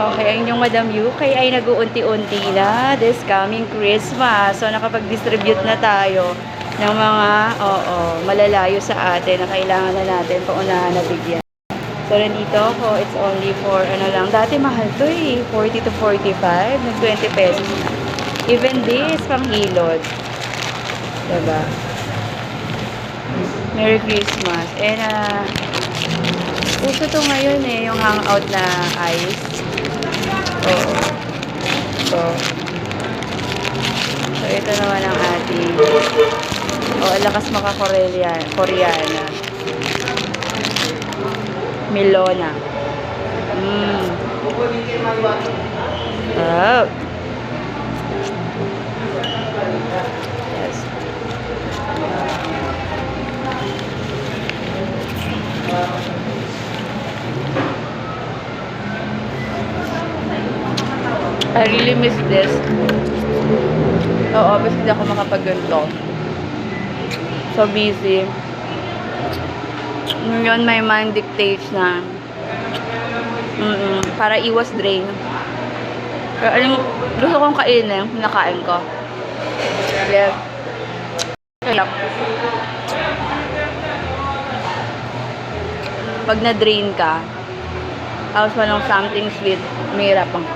Okay, ang inyong Madam UK ay nag-uunti-unti na this coming Christmas. So, nakapag-distribute na tayo ng mga, oo, malalayo sa atin na kailangan na natin paunahan na bigyan. So, nandito ako, it's only for, ano lang, dati mahal to eh, 40 to 45, nag 20 pesos na. Even this, pang hilod. Diba? Merry Christmas. And, ah, uso to ngayon eh, yung hangout na ice. Oo. So, so ito naman ang ating, oh, lakas maka-Koreana. Koreana. Milona. Mmm. Oh. I really miss this. Oo, basta hindi ako makapagganto. So busy. Ngayon, my mind dictates na mm para iwas drain. Pero anong gusto kong kainin, nakain ko. Kaya, pag na-drain ka, tapos walang something sweet, mahirap ang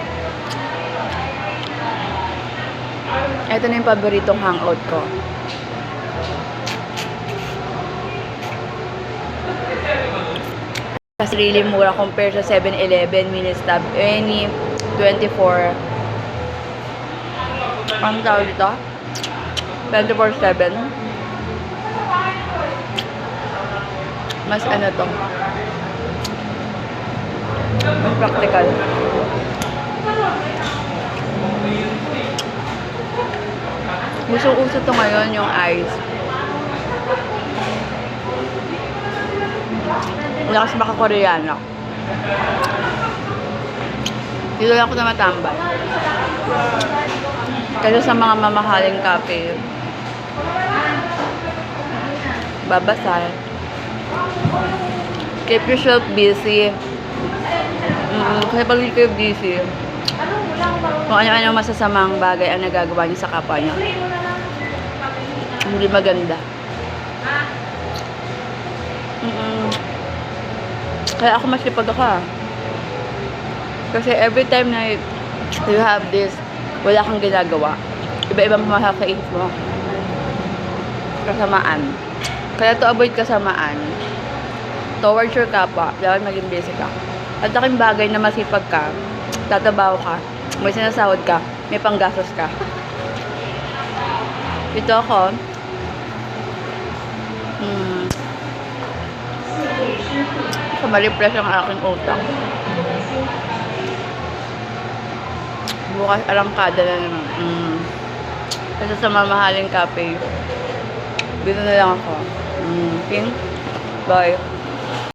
Ito na yung paboritong hangout ko. Kasi really mura compared sa 7-Eleven, Ministab, any 24. Ang tawag dito? 24-7. Mas ano to? Mas practical. Usong-uso to ngayon yung ice. Lakas baka koreano. Dito lang ako na matambay. Kasi sa mga mamahaling cafe, babasal. Keep yourself busy. Mm, kasi pag kayo busy, kung ano-ano masasamang bagay ang nagagawa niyo sa kapwa niyo. Hindi maganda. Mm-mm. Kaya ako masipag ako ah. Kasi every time na you have this, wala kang ginagawa. Iba-ibang makakaisip mo. Kasamaan. Kaya to avoid kasamaan, towards your kapwa, dapat maging busy ka. At laking bagay na masipag ka, tatabaw ka, may sinasahod ka, may panggastos ka. Ito ako, hmm, sa ma-refresh ang aking utak. Bukas arangkada na naman. Mm. Kasi sa mamahaling cafe, dito na lang ako. Mm. Okay? Bye.